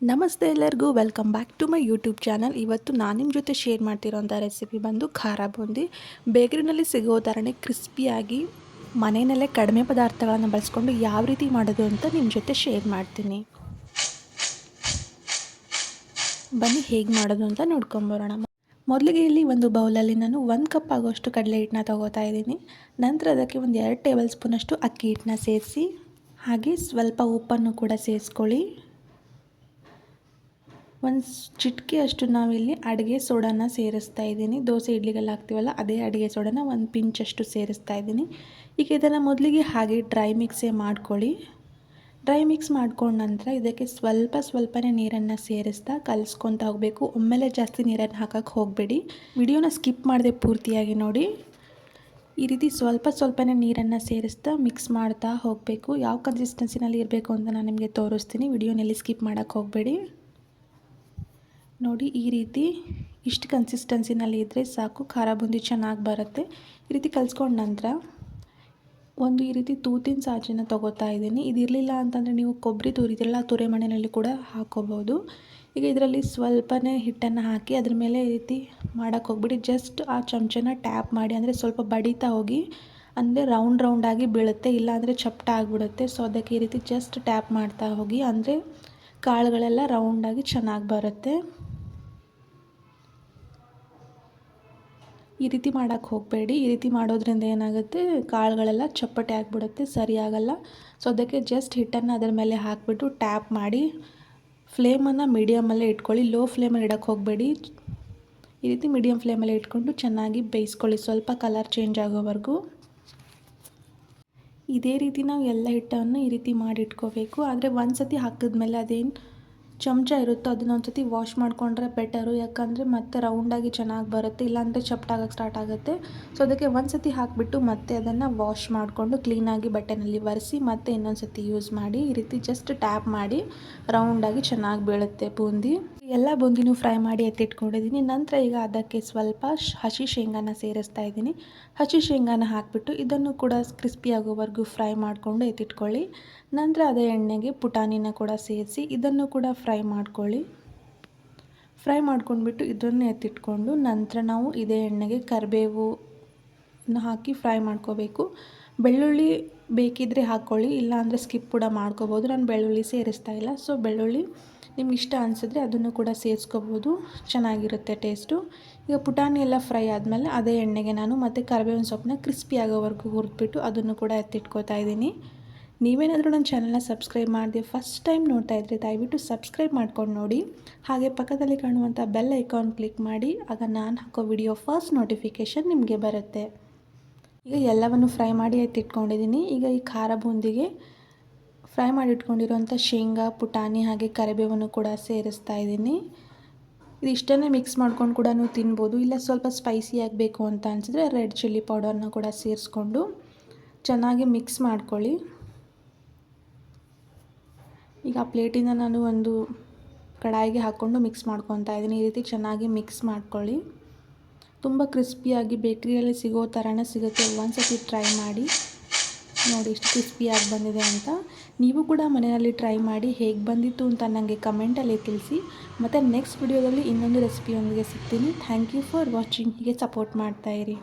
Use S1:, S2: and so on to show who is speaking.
S1: ನಮಸ್ತೆ ಎಲ್ಲರಿಗೂ welcome back to my YouTube channel ಇವತ್ತು ನಾನು ನಿಮ್ಮ ಜೊತೆ ಶೇರ್ ಮಾಡ್ತಿರೋಂಥ ರೆಸಿಪಿ ಬಂದು ಖಾರ ಬೂಂದಿ. ಬೇಕರಿನಲ್ಲಿ ಸಿಗೋ ಥರನೇ ಕ್ರಿಸ್ಪಿಯಾಗಿ ಮನೆಯಲ್ಲೇ ಕಡಿಮೆ ಪದಾರ್ಥಗಳನ್ನು ಬಳಸ್ಕೊಂಡು ಯಾವ ರೀತಿ ಮಾಡೋದು ಅಂತ ನಿಮ್ಮ ಜೊತೆ ಶೇರ್ ಮಾಡ್ತೀನಿ. ಬನ್ನಿ ಹೇಗೆ ಮಾಡೋದು ಅಂತ ನೋಡ್ಕೊಂಬರೋಣ ಮೊದಲಿಗೆ ಇಲ್ಲಿ ಒಂದು ಬೌಲಲ್ಲಿ ನಾನು ಒಂದು ಕಪ್ ಆಗೋಷ್ಟು ಕಡಲೆ ಹಿಟ್ಟನ್ನ ತೊಗೋತಾ ಇದ್ದೀನಿ. ನಂತರ ಅದಕ್ಕೆ ಒಂದು ಎರಡು ಟೇಬಲ್ ಸ್ಪೂನಷ್ಟು ಅಕ್ಕಿ ಹಿಟ್ಟನ್ನ ಸೇರಿಸಿ, ಹಾಗೆ ಸ್ವಲ್ಪ ಉಪ್ಪನ್ನು ಕೂಡ ಸೇರಿಸ್ಕೊಳ್ಳಿ. ಒಂದು ಚಿಟಿಕೆ ಅಷ್ಟು ನಾವಿಲ್ಲಿ ಅಡುಗೆ ಸೋಡಾನ ಸೇರಿಸ್ತಾ ಇದ್ದೀನಿ. ದೋಸೆ, ಇಡ್ಲಿಗೆಲ್ಲ ಹಾಕ್ತೀವಲ್ಲ, ಅದೇ ಅಡುಗೆ ಸೋಡಾನ ಒಂದು ಪಿಂಚಷ್ಟು ಸೇರಿಸ್ತಾ ಇದ್ದೀನಿ. ಈಗ ಇದನ್ನು ಮೊದಲಿಗೆ ಹಾಗೆ ಡ್ರೈ ಮಿಕ್ಸೇ ಮಾಡ್ಕೊಳ್ಳಿ. ಡ್ರೈ ಮಿಕ್ಸ್ ಮಾಡ್ಕೊಂಡ ನಂತರ ಇದಕ್ಕೆ ಸ್ವಲ್ಪ ಸ್ವಲ್ಪನೇ ನೀರನ್ನು ಸೇರಿಸ್ತಾ ಕಲಿಸ್ಕೊತಾ ಹೋಗಬೇಕು. ಒಮ್ಮೆಲೆ ಜಾಸ್ತಿ ನೀರನ್ನು ಹಾಕಕ್ಕೆ ಹೋಗಬೇಡಿ. ವಿಡಿಯೋನ ಸ್ಕಿಪ್ ಮಾಡದೆ ಪೂರ್ತಿಯಾಗಿ ನೋಡಿ. ಈ ರೀತಿ ಸ್ವಲ್ಪ ಸ್ವಲ್ಪನೇ ನೀರನ್ನು ಸೇರಿಸ್ತಾ ಮಿಕ್ಸ್ ಮಾಡ್ತಾ ಹೋಗಬೇಕು. ಯಾವ ಕನ್ಸಿಸ್ಟೆನ್ಸಿನಲ್ಲಿ ಇರಬೇಕು ಅಂತ ನಾನು ನಿಮಗೆ ತೋರಿಸ್ತೀನಿ. ವಿಡಿಯೋನಲ್ಲಿ ಸ್ಕಿಪ್ ಮಾಡೋಕ್ಕೆ ಹೋಗಬೇಡಿ. ನೋಡಿ, ಈ ರೀತಿ ಇಷ್ಟು ಕನ್ಸಿಸ್ಟೆನ್ಸಿನಲ್ಲಿ ಇದ್ದರೆ ಸಾಕು. ಖಾರ ಬುಂದಿ ಚೆನ್ನಾಗಿ ಬರುತ್ತೆ. ಈ ರೀತಿ ಕಲಿಸ್ಕೊಂಡ ನಂತರ ಒಂದು ಈ ರೀತಿ ತೂತಿನ ಸಾಜಿನ ತೊಗೋತಾ ಇದ್ದೀನಿ. ಇದಿರಲಿಲ್ಲ ಅಂತಂದರೆ ನೀವು ಕೊಬ್ಬರಿ ತುರಿದಿರಲ್ಲ ತುರೆ ಮಣ್ಣಿನಲ್ಲಿ ಕೂಡ ಹಾಕೋಬೋದು ಈಗ ಇದರಲ್ಲಿ ಸ್ವಲ್ಪನೇ ಹಿಟ್ಟನ್ನು ಹಾಕಿ ಅದ್ರ ಮೇಲೆ ಈ ರೀತಿ ಮಾಡೋಕ್ಕೆ ಹೋಗ್ಬಿಡಿ. ಜಸ್ಟ್ ಆ ಚಮಚನ ಟ್ಯಾಪ್ ಮಾಡಿ, ಅಂದರೆ ಸ್ವಲ್ಪ ಬಡಿತಾ ಹೋಗಿ, ಅಂದರೆ ರೌಂಡ್ ರೌಂಡಾಗಿ ಬೀಳುತ್ತೆ ಇಲ್ಲಾಂದರೆ ಚಪ್ಟ ಆಗಿಬಿಡುತ್ತೆ. ಸೊ ಅದಕ್ಕೆ ಈ ರೀತಿ ಜಸ್ಟ್ ಟ್ಯಾಪ್ ಮಾಡ್ತಾ ಹೋಗಿ, ಅಂದರೆ ಕಾಳುಗಳೆಲ್ಲ ರೌಂಡಾಗಿ ಚೆನ್ನಾಗಿ ಬರುತ್ತೆ. ಈ ರೀತಿ ಮಾಡೋಕ್ಕೆ ಹೋಗಬೇಡಿ. ಈ ರೀತಿ ಮಾಡೋದ್ರಿಂದ ಏನಾಗುತ್ತೆ? ಕಾಳುಗಳೆಲ್ಲ ಚಪ್ಪಟೆ ಆಗಿಬಿಡುತ್ತೆ ಸರಿಯಾಗಲ್ಲ ಸೊ ಅದಕ್ಕೆ ಜಸ್ಟ್ ಹಿಟ್ಟನ್ನು ಅದರ ಮೇಲೆ ಹಾಕಿಬಿಟ್ಟು ಟ್ಯಾಪ್ ಮಾಡಿ ಫ್ಲೇಮನ್ನು ಮೀಡಿಯಮಲ್ಲೇ ಇಟ್ಕೊಳ್ಳಿ. ಲೋ ಫ್ಲೇಮಲ್ಲಿ ಇಡೋಕ್ಕೆ ಹೋಗಬೇಡಿ. ಈ ರೀತಿ ಮೀಡಿಯಮ್ ಫ್ಲೇಮಲ್ಲಿ ಇಟ್ಕೊಂಡು ಚೆನ್ನಾಗಿ ಬೇಯಿಸ್ಕೊಳ್ಳಿ. ಸ್ವಲ್ಪ ಕಲರ್ ಚೇಂಜ್ ಆಗೋವರೆಗೂ. ಇದೇ ರೀತಿ ನಾವು ಎಲ್ಲ ಹಿಟ್ಟನ್ನು ಈ ರೀತಿ ಮಾಡಿ ಇಟ್ಕೋಬೇಕು ಆದರೆ ಒಂದು ಸತಿ ಹಾಕಿದ್ಮೇಲೆ ಅದೇನು ಚಮಚ ಇರುತ್ತೋ ಅದನ್ನ ಒಂದ್ಸತಿ ವಾಶ್ ಮಾಡ್ಕೊಂಡ್ರೆ ಬೆಟರು ಯಾಕಂದರೆ ಮತ್ತೆ ರೌಂಡಾಗಿ ಚೆನ್ನಾಗಿ ಬರುತ್ತೆ. ಇಲ್ಲಾಂದರೆ ಚಪ್ಟಾಗಕ್ಕೆ ಸ್ಟಾರ್ಟ್ ಆಗುತ್ತೆ. ಸೊ ಅದಕ್ಕೆ ಒಂದ್ಸತಿ ಹಾಕಿಬಿಟ್ಟು ಮತ್ತೆ ಅದನ್ನು ವಾಶ್ ಮಾಡಿಕೊಂಡು ಕ್ಲೀನಾಗಿ ಬಟ್ಟೆನಲ್ಲಿ ಒರೆಸಿ ಮತ್ತೆ ಇನ್ನೊಂದ್ಸತಿ ಯೂಸ್ ಮಾಡಿ, ಈ ರೀತಿ ಜಸ್ಟ್ ಟ್ಯಾಪ್ ಮಾಡಿ ರೌಂಡಾಗಿ ಚೆನ್ನಾಗಿ ಬೀಳುತ್ತೆ ಬೂಂದಿ. ಎಲ್ಲ ಬೂಂದಿನೂ ಫ್ರೈ ಮಾಡಿ ಎತ್ತಿಟ್ಕೊಂಡಿದ್ದೀನಿ. ನಂತರ ಈಗ ಅದಕ್ಕೆ ಸ್ವಲ್ಪ ಹಸಿ ಶೇಂಗಾನ ಸೇರಿಸ್ತಾ ಇದ್ದೀನಿ. ಹಸಿ ಶೇಂಗಾನ ಹಾಕಿಬಿಟ್ಟು ಇದನ್ನು ಕೂಡ ಕ್ರಿಸ್ಪಿ ಆಗೋವರೆಗೂ ಫ್ರೈ ಮಾಡಿಕೊಂಡು ಎತ್ತಿಟ್ಕೊಳ್ಳಿ. ನಂತರ ಅದೇ ಎಣ್ಣೆಗೆ ಪುಟಾಣಿನ ಕೂಡ ಸೇರಿಸಿ ಇದನ್ನು ಕೂಡ ಫ್ರೈ ಮಾಡ್ಕೊಳ್ಳಿ. ಫ್ರೈ ಮಾಡ್ಕೊಂಡ್ಬಿಟ್ಟು ಇದನ್ನು ಎತ್ತಿಟ್ಕೊಂಡು ನಂತರ ನಾವು ಇದೇ ಎಣ್ಣೆಗೆ ಕರಿಬೇವು ಹಾಕಿ ಫ್ರೈ ಮಾಡ್ಕೋಬೇಕು. ಬೆಳ್ಳುಳ್ಳಿ ಬೇಕಿದ್ದರೆ ಹಾಕ್ಕೊಳ್ಳಿ, ಇಲ್ಲಾಂದರೆ ಸ್ಕಿಪ್ ಕೂಡ ಮಾಡ್ಕೋಬೋದು. ನಾನು ಬೆಳ್ಳುಳ್ಳಿ ಸೇರಿಸ್ತಾ ಇಲ್ಲ. ಸೊ, ಬೆಳ್ಳುಳ್ಳಿ ನಿಮ್ಗೆ ಇಷ್ಟ ಅನಿಸಿದ್ರೆ ಅದನ್ನು ಕೂಡ ಸೇರಿಸ್ಕೋಬೋದು. ಚೆನ್ನಾಗಿರುತ್ತೆ ಟೇಸ್ಟು. ಈಗ ಪುಟಾಣಿ ಎಲ್ಲ ಫ್ರೈ ಆದಮೇಲೆ ಅದೇ ಎಣ್ಣೆಗೆ ನಾನು ಮತ್ತು ಕರಿಬೇವಿನ ಸೊಪ್ಪನ್ನ ಕ್ರಿಸ್ಪಿ ಆಗೋವರೆಗೂ ಹುರಿದ್ಬಿಟ್ಟು ಅದನ್ನು ಕೂಡ ಎತ್ತಿಟ್ಕೋತಾ ಇದ್ದೀನಿ. ನೀವೇನಾದರೂ ನನ್ನ ಚಾನಲ್ನ ಸಬ್ಸ್ಕ್ರೈಬ್ ಮಾಡಿದೆ ಫಸ್ಟ್ ಟೈಮ್ ನೋಡ್ತಾ ಇದ್ದರೆ ದಯವಿಟ್ಟು ಸಬ್ಸ್ಕ್ರೈಬ್ ಮಾಡ್ಕೊಂಡು ನೋಡಿ. ಹಾಗೆ ಪಕ್ಕದಲ್ಲಿ ಕಾಣುವಂಥ ಬೆಲ್ ಐಕಾನ್ ಕ್ಲಿಕ್ ಮಾಡಿ. ಆಗ ನಾನು ಹಾಕೋ ವಿಡಿಯೋ ಫಸ್ಟ್ ನೋಟಿಫಿಕೇಷನ್ ನಿಮಗೆ ಬರುತ್ತೆ. ಈಗ ಎಲ್ಲವನ್ನು ಫ್ರೈ ಮಾಡಿ ಎತ್ತಿಟ್ಕೊಂಡಿದ್ದೀನಿ. ಈಗ ಈ ಖಾರ ಬೂಂದಿಗೆ ಫ್ರೈ ಮಾಡಿಟ್ಕೊಂಡಿರುವಂಥ ಶೇಂಗಾ, ಪುಟಾಣಿ ಹಾಗೆ ಕರಿಬೇವನ್ನು ಕೂಡ ಸೇರಿಸ್ತಾ ಇದ್ದೀನಿ. ಇದು ಇಷ್ಟನ್ನೇ ಮಿಕ್ಸ್ ಮಾಡ್ಕೊಂಡು ಕೂಡ ತಿನ್ಬೋದು. ಇಲ್ಲ ಸ್ವಲ್ಪ ಸ್ಪೈಸಿ ಆಗಬೇಕು ಅಂತ ಅನಿಸಿದ್ರೆ ರೆಡ್ ಚಿಲ್ಲಿ ಪೌಡರ್ನ ಕೂಡ ಸೇರಿಸ್ಕೊಂಡು ಚೆನ್ನಾಗಿ ಮಿಕ್ಸ್ ಮಾಡ್ಕೊಳ್ಳಿ. ಈಗ ಆ ಪ್ಲೇಟಿಂದ ನಾನು ಒಂದು ಕಡಾಯಿಗೆ ಹಾಕ್ಕೊಂಡು ಮಿಕ್ಸ್ ಮಾಡ್ಕೊತಾ ಇದ್ದೀನಿ. ಈ ರೀತಿ ಚೆನ್ನಾಗಿ ಮಿಕ್ಸ್ ಮಾಡ್ಕೊಳ್ಳಿ. ತುಂಬ ಕ್ರಿಸ್ಪಿಯಾಗಿ ಬೇಕ್ರಿಯಲ್ಲಿ ಸಿಗೋ ಥರನೇ ಸಿಗುತ್ತೆ. ಒಂದು ಸತಿ ಟ್ರೈ ಮಾಡಿ. ನೋಡಿ ಎಷ್ಟು ಕ್ರಿಸ್ಪಿಯಾಗಿ ಬಂದಿದೆ ಅಂತ. ನೀವು ಕೂಡ ಮನೆಯಲ್ಲಿ ಟ್ರೈ ಮಾಡಿ ಹೇಗೆ ಬಂದಿತ್ತು ಅಂತ ನನಗೆ ಕಮೆಂಟಲ್ಲಿ ತಿಳಿಸಿ. ಮತ್ತು ನೆಕ್ಸ್ಟ್ ವಿಡಿಯೋದಲ್ಲಿ ಇನ್ನೊಂದು ರೆಸಿಪಿಯೊಂದಿಗೆ ಸಿಗ್ತೀನಿ. ಥ್ಯಾಂಕ್ ಯು ಫಾರ್ ವಾಚಿಂಗ್ ಹೀಗೆ ಸಪೋರ್ಟ್ ಮಾಡ್ತಾಯಿರಿ